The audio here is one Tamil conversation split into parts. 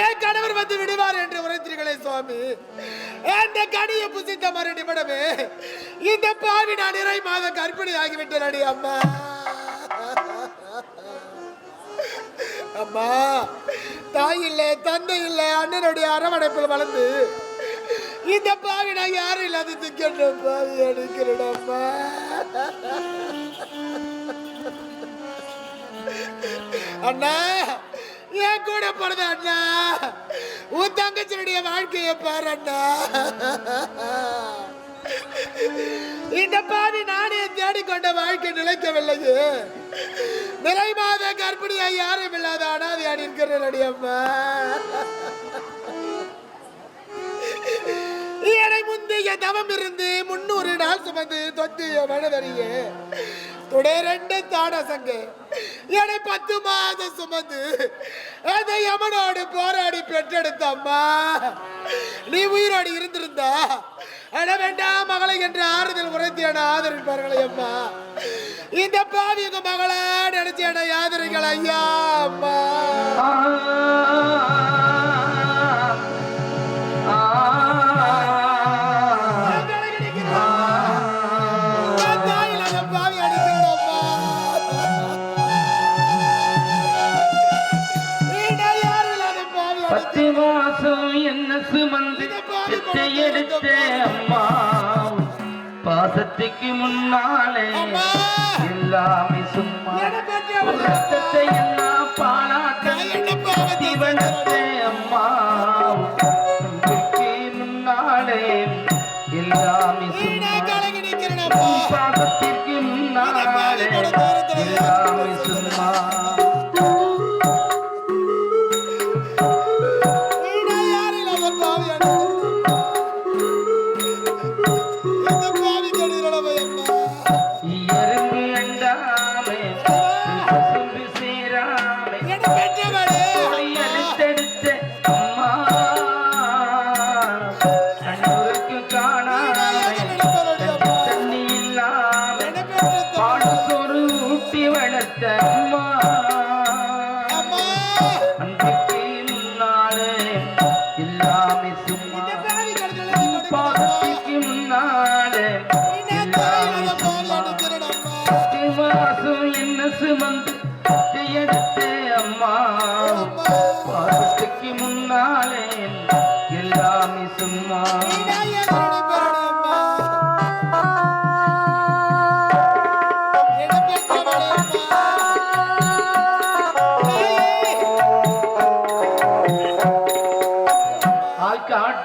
ஏன் கணவர் வந்து விடுவார் என்று உரைத்தீர்களே சுவாமி. அந்த கனியை புசித்த மர நிமிடமே இந்த பாவி நான் இறை மாத கர்ப்பிணி ஆகிவிட்டேன் அடி அம்மா. அம்மா தாய் இல்லை தந்தை இல்லை அண்ணனுடைய அரவணைப்பில் வளர்ந்து இந்த பாவி நான் யாரும் இல்லாத திக்கின்ற பாவி எடுக்கிறேன் அம்மா. அண்ணா என் கூட பிறந்த அண்ணா. உன் தங்கச்சியுடைய வாழ்க்கையை பாரு அண்ணா. இந்த பாவி நானே தேடிக்கொண்ட வாழ்க்கை நிலைக்கவில்லையே. நிலை மாத கர்ப்பிணியா யாரும் இல்லாத அனாதையாடி இருக்கிறேன் அம்மா. என்னை முந்தைய தவம் இருந்து முன்னூறு நாள் சுமந்து தொத்திய மனதறியே. துடை ரெண்டு தாடசங்க என்னை பத்து மாதம் சுமந்து அந்த யமனோடு போராடி பெற்றெடுத்தம்மா. நீ உயிரோடு இருந்திருந்தா. அட வேண்டாம் மகளை என்று ஆறுதல் உரைத்து ஆதரிப்பார்களே அம்மா. இந்த பாவி உங்க மகளா நினைச்சு என ஆதரிகள் ஐயா அம்மா. பத்து மாசம் என்ன சுமந்து பெத்தை எடுத்த அம்மா. பாசத்துக்கு முன்னாலே! எல்லாமே சும்மா? ரத்தத்தை எல்லாம் தீவனத்தை அம்மா.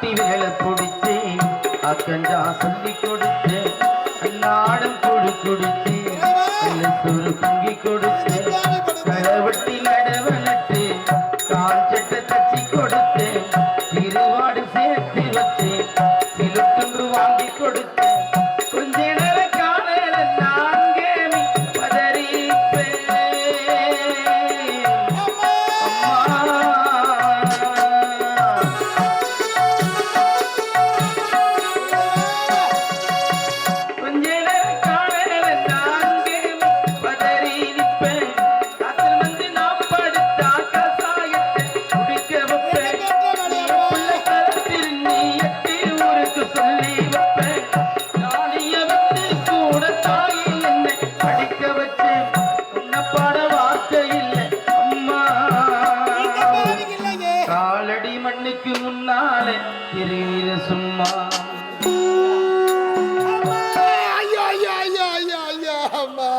ஆள் காட்டி வேலை பிடிச்சி அக்கஞ்சா சொல்லி கொடுத்து அன்னாடம் கொடு குடிச்சு நல்ல பொங்கி கொடு. மண்ணுக்கு முன்னாலே திருவீர சும்மா அம்மா. ஐயோ, ஐயோ, ஐயோ, ஐயோ, ஐயோ, அம்மா.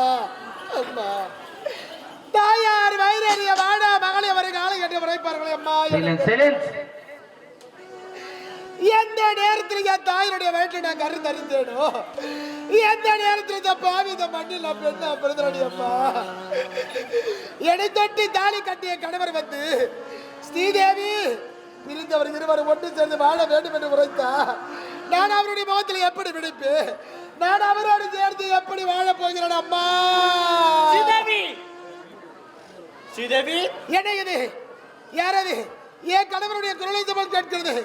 அம்மா. தாயார் வயிறறிய வாடா மகளை அவரை காலை கட்டி உரைப்பார்களே அம்மா எந்த நேரத்தில் என் தாயினுடைய வயிற்றில் நான் கரு எந்த நேரத்தில் இந்த பாவி இந்த மண்ணில் பெண்ணா பிறந்தடி அம்மா என்னை தொட்டி தாலி கட்டிய கணவர் வந்து ஸ்ரீதேவி பிரிந்தவர் இருவர் ஒன்று சேர்ந்து வாழ வேண்டும் என்று உரைத்தா நான் அவருடைய முகத்தில் எப்படி விடுப்பேன் நான் அவரோடு சேர்ந்து எப்படி வாழப் போகிறேன் அம்மா? ஸ்ரீதேவி ஸ்ரீதேவி என்ன இது? யாரது? என் கணவருடைய குரலை தமிழ் கேட்கிறது.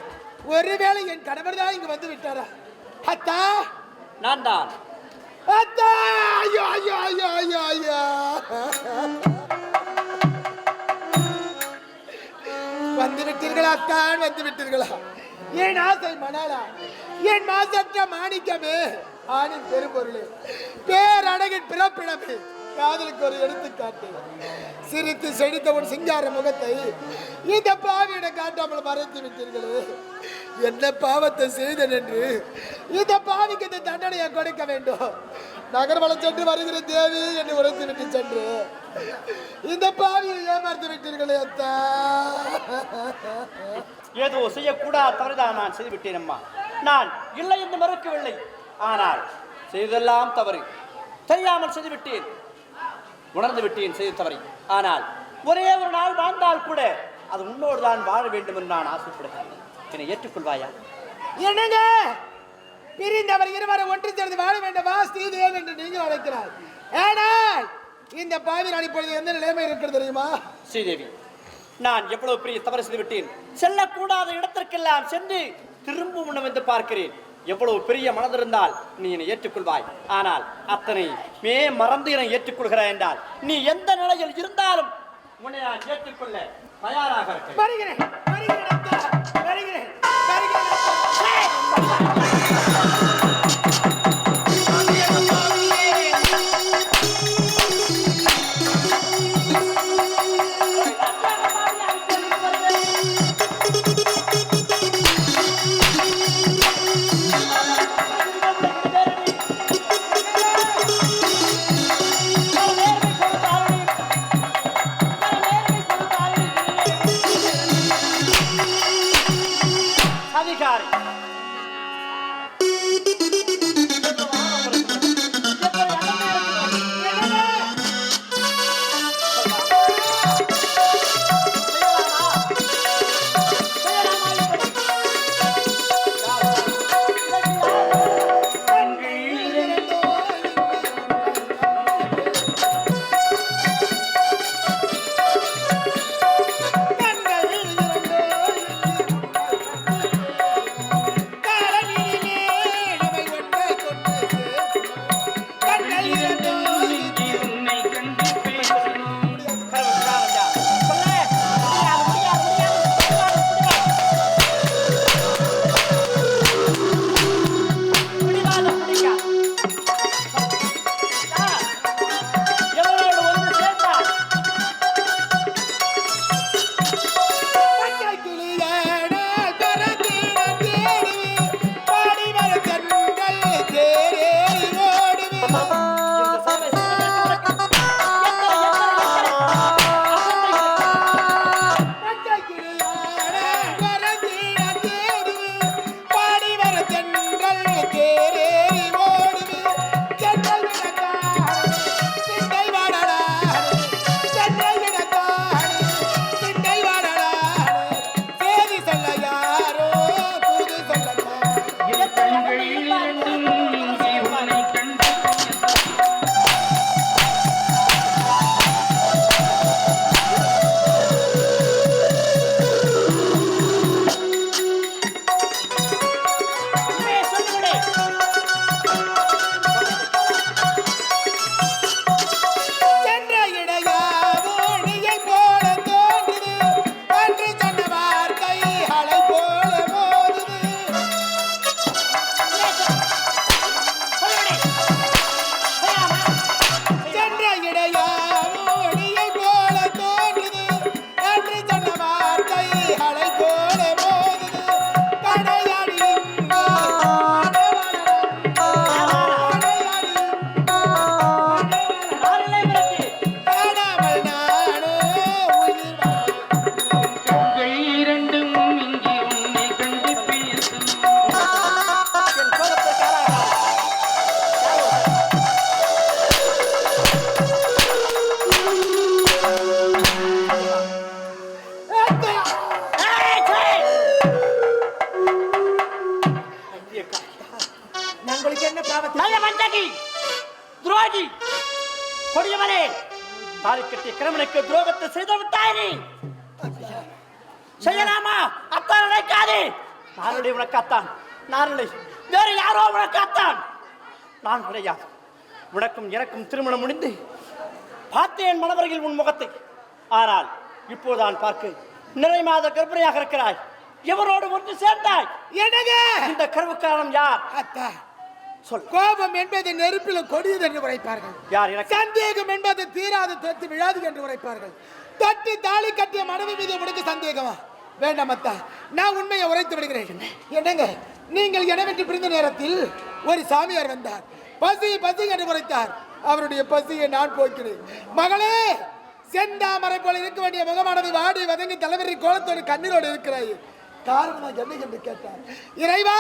ஒருவேளை என் கணவர் தான் இங்கு வந்து விட்டாரா? அத்தா? நான் தான். அத்தா! ஐயோ ஐயோ ஐயோ ஐயோ ஐயோ! வந்து விட்டீர்களா தான் வந்து விட்டீர்களா என் ஆசை மணாலா? என் மாசற்ற மாணிக்கமே? ஆணின் பெரும்பொருளே பேரழகின் பிறப்பிடமே. காதலுக்கு ஒரு எடுத்துக்காட்டு. சிரித்து செடித்த ஒரு சிங்கார முகத்தை இந்த பாவியிட காட்டாமல் மறைத்து விட்டீர்களே. என்ன பாவத்தை செய்தன் என்று இந்த பாவிக்கு இந்த தண்டனையை கொடுக்க வேண்டும். நகர்வலம் சென்று வருகிற தேவி என்று உரைத்து விட்டு சென்று இந்த பாவியை ஏமாற்றி அத்தா. ஏதோ செய்யக்கூடாத தவறுதான் நான் செய்து விட்டேன் அம்மா நான் இல்லை என்று மறுக்கவில்லை. ஆனால் செய்தெல்லாம் தவறு. தெரியாமல் செய்து விட்டேன் உணர்ந்து விட்டேன் செய்த தவறை. ஆனால் ஒரே ஒரு நாள் வாழ்ந்தால் கூட அது உன்னோடு தான் வாழ வேண்டும் என்று நான் ஆசைப்படுகிறேன். என்னை ஏற்றுக்கொள்வாயா? என்னங்க? பிரிந்தவர் இருவரை ஒன்று சேர்ந்து வாழ வேண்டவா ஸ்ரீதேவ் என்று நீங்கள் அழைக்கிறார். ஆனால் இந்த பாவியில் அடிப்பொழுது எந்த நிலைமை இருக்கிறது தெரியுமா? ஸ்ரீதேவி நான் எவ்வளவு பெரிய தவறு செய்து விட்டேன். செல்லக்கூடாத இடத்திற்கெல்லாம் சென்று திரும்ப உண்ண வந்து பார்க்கிறேன். எவ்வளவு பெரிய மனதிருந்தால் நீ என்னை ஏற்றுக்கொள்வாய். ஆனால் அத்தனை மே மறந்து என்னை ஏற்றுக்கொள்கிறாய் என்றால் நீ எந்த நிலையில் இருந்தாலும் உன்னை நான் ஏற்றுக்கொள்ள தயாராக இருக்கிறேன். வருகிறேன் வருகிறேன் வருகிறேன் வருகிறேன். அத்தான் நான் இல்லை. வேறு யாரோ உனக்கு அத்தான் நான் கிடையாது. உனக்கும் எனக்கும் திருமணம் முடிந்து பார்த்தேன் மணவர்கள் உன் முகத்தை. ஆனால் இப்போதான் பார்க்க நிறை மாத கர்ப்பிணியாக இருக்கிறாய். எவரோடு ஒன்று சேர்ந்தாய்? என்னங்க? இந்த கருவுக்காரன் யார்? அத்தா. சொல். கோபம் என்பது நெருப்பில் கொடியது என்று உரைப்பார்கள். யார் எனக்கு? சந்தேகம் என்பது தீராத தொத்து விழாது என்று உரைப்பார்கள். தொட்டு தாலி கட்டிய மனைவி மீது உனக்கு சந்தேகமா? வேண்டாம் அத்தா நான் உண்மையை உரைத்து விடுகிறேன். என்னங்க? நீங்கள் எனவென்று பிரிந்த நேரத்தில் ஒரு சாமியார் வந்தார். பசி பசி என்று உரைத்தார். அவருடைய பசியை நான் போக்கினேன். மகளே செந்தாமரை போல இருக்க வேண்டிய முகமானது வாடி வதங்கி தலைவரி கோலத்தோடு கண்ணீரோடு இருக்கிறாய். காரணம் என்ன என்று கேட்டார். இறைவா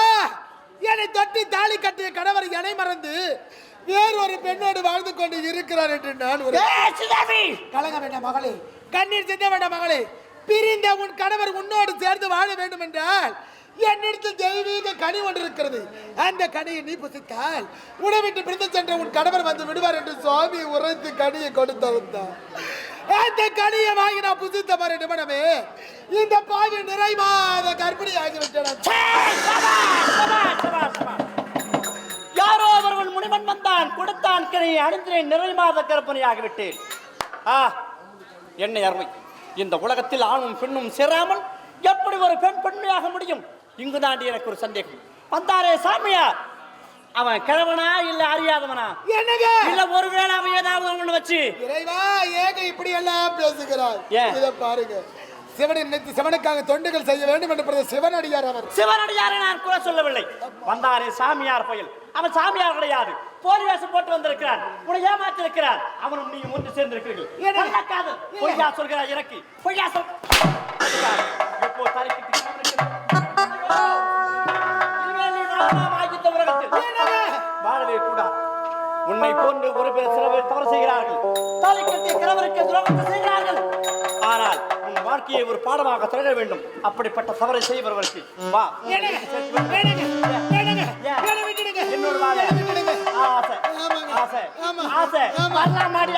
என்னை தொட்டி தாலி கட்டிய கணவர் என்னை மறந்து வேறொரு பெண்ணோடு வாழ்ந்து கொண்டு இருக்கிறார் என்று நான் ஒரு! கலங்க வேண்டாம் மகளே. கண்ணீர் சிந்த வேண்டாம் மகளே. பிரிந்த உன் கணவர் உன்னோடு சேர்ந்து வாழ வேண்டும் என்றால் என்னிடத்தில் தெய்வீக கனி ஒன்று இருக்கிறது. அந்த கனியை நீ புசித்தால் உணவிட்டு பிரிந்து சென்ற உன் கணவர் வந்து விடுவார் என்று சுவாமி உரைத்து கனியை கொடுத்திருந்தார் அந்த கனியை வாங்கி நான் புசித்த மாதிரி நிமிடமே இந்த பாவி நிறைவாத கர்ப்பிணி ஆகிவிட்டன. யாரோ அவர்கள் முனிவன் வந்தான் கொடுத்தான் கனியை அணிந்திரேன் நிறைமாத கற்பனை ஆகிவிட்டேன் ஆ என்னை அருமை. இந்த உலகத்தில் ஆணும் பெண்ணும் சேராமல் எப்படி ஒரு பெண் பெண்மையாக முடியும்? இங்கு தாண்டி எனக்கு ஒரு சந்தேகம். வந்தாரே சாமியார் அவன் கிழவனா இல்ல அறியாதவனா? என்னங்க? இல்ல ஒருவேளை அவன் ஏதாவது ஒண்ணு வச்சு. இறைவா ஏங்க இப்படி எல்லாம் ஏன்? இதை பாருங்க. சிவனை நினைத்து சிவனுக்காக தொண்டுகள் செய்ய வேண்டும் என்று சிவனடியார் அவர். சிவனடியாரை நான் குறை சொல்லவில்லை. வந்தாரே சாமியார் பயல். அவன் சாமியார் கிடையாது. போலி வேஷம் போட்டு வந்திருக்கிறான் உன்னை ஏமாத்தி இருக்கிறான் அவனும் நீ ஒன்று சேர்ந்திருக்கிறீர்கள். ஏடா? கள்ளக்காதல். பொய்யா சொல்கிறாய் எனக்கு பொய்யா சொல். எப்போ தலைக்கு வாழவே கூடாது உன்னை போன்று ஒரு பேர் சில பேர் தவறு செய்கிறார்கள். தலை கட்டி கிழவருக்கு துரோகத்தை செய்கிறார்கள். ஆனால் உன் வாழ்க்கையை ஒரு பாடமாக தொடர வேண்டும். அப்படிப்பட்ட தவறை செய்பவர்களுக்கு வா. என்னோட வாழ. ஆசை. ஆசை. வரலாம் மாடி.